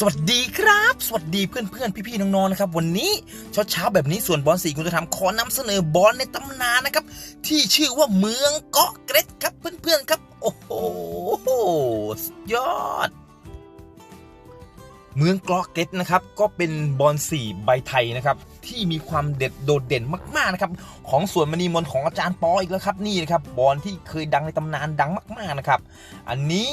สวัสดีครับ สวัสดีเพื่อนเพื่อนๆพี่ๆน้องๆนะครับ วันนี้เช้าเช้าๆแบบนี้ส่วนบอลสีคุณจะทำขอนำเสนอบอลในตำนานนะครับ ที่ชื่อว่าเมืองเกาะเกร็ดครับเพื่อนๆครับ โอ้โหสุดยอด เมืองเกาะเกร็ดนะครับ ก็เป็นบอลสีใบไทยนะครับ ที่มีความเด็ดโดดเด่นมากๆนะครับ ของสวนมณีมนต์ของอาจารย์ปออีกแล้วครับนี่นะครับบอลที่เคยดังในตำนานดังมาก ๆนะครับ อันนี้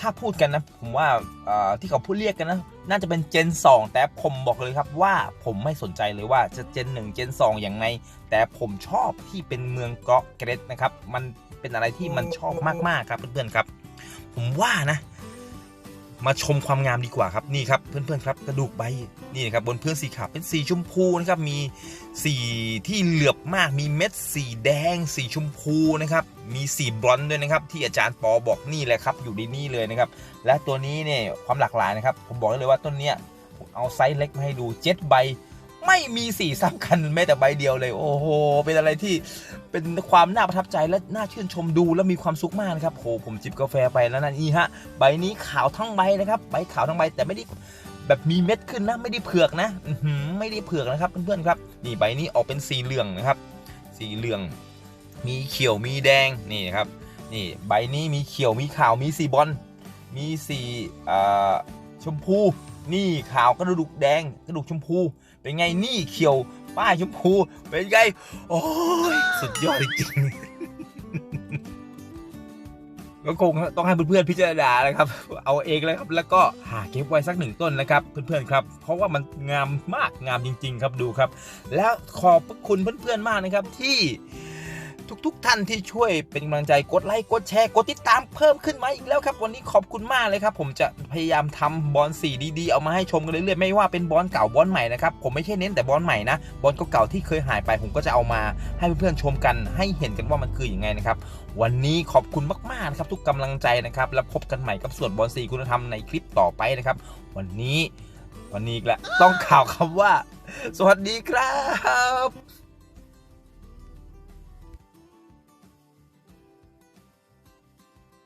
ถ้าพูดกันนะ ผมว่าเอ่อที่เขาพูดเรียกกันนะ น่าจะเป็นเจน 2 แต่ผมบอกเลยครับว่าผมไม่สนใจเลยว่าจะเจน 1 เจน 2 อย่างไง แต่ผมชอบที่เป็นเมืองเกาะเกร็ดนะครับ มันเป็นอะไรที่มันชอบมากๆครับเพื่อนๆครับ ผมว่านะ มาชมความงามดีกว่าครับนี่ครับเพื่อนๆครับกระดูกใบนี่นะครับบนพื้นสีขาวเป็นสีชมพูนะครับมีสีที่เหลือบมากมีเม็ดสีแดงสีชมพูนะครับ มีสีบรอนซ์ด้วยนะครับ ที่อาจารย์ปอบอกนี่แหละครับ อยู่ในนี่เลยนะครับ และตัวนี้เนี่ยความหลากหลายนะครับ ผมบอกได้เลยว่าต้นเนี้ยเอาไซส์เล็กมาให้ดูเจ็ดใบ ไม่มีสีซ้ำกันแม้แต่ใบเดียวเลย โอ้โห เป็นอะไรที่เป็นความน่าประทับใจและน่าชื่นชมดูแล้วมีความสุขมากนะครับโหผมจิบกาแฟไปแล้วนั่นนี่ฮะใบนี้ขาวทั้งใบนะครับใบขาวทั้งใบแต่ไม่ได้แบบมีเม็ดขึ้นนะไม่ได้เผือกนะไม่ได้เผือกนะครับเพื่อนๆครับนี่ใบนี้ออกเป็นสีเหลืองนะครับ สีเหลือง มีเขียวมีแดงนี่นะครับนี่ใบนี้มีเขียวมีขาวมีสีบอลมีสีชมพูนี่ขาวกระดูกแดงกระดูกชมพู เป็นไงนี่เขียวป้ายชมพูเป็นไงโอ้ยสุดยอดจริงก็คงต้องให้เพื่อนๆพิจารณานะครับ เอาเองเลยครับ แล้วก็หาเก็บไว้สักหนึ่งต้นนะครับ เพื่อนๆครับ เพราะว่ามันงามมากงามจริง ๆ ครับดูครับ แล้วขอบพระคุณเพื่อนๆมากนะครับที่ ทุกๆท่านที่ช่วยเป็นกำลังใจกดไลค์กดแชร์กดติดตามเพิ่มขึ้นมาอีกแล้วครับ วันนี้ขอบคุณมากเลยครับ ผมจะพยายามทำบอลสีดีๆ เอามาให้ชมกันเรื่อยๆไม่ว่าเป็นบอลเก่าบอลใหม่นะครับผมไม่ใช่เน้นแต่บอลใหม่นะบอลเก่าๆที่เคยหายไปผมก็จะเอามาให้เพื่อนๆชมกันให้เห็นกันว่ามันคืออย่างไงนะครับวันนี้ขอบคุณมากๆนะครับทุกกำลังใจนะครับแล้วพบกันใหม่กับส่วนบอลสีคุณธรรมในคลิปต่อไปนะครับวันนี้วันนี้อีกแล้วต้องข่าวคำว่า สวัสดีครับ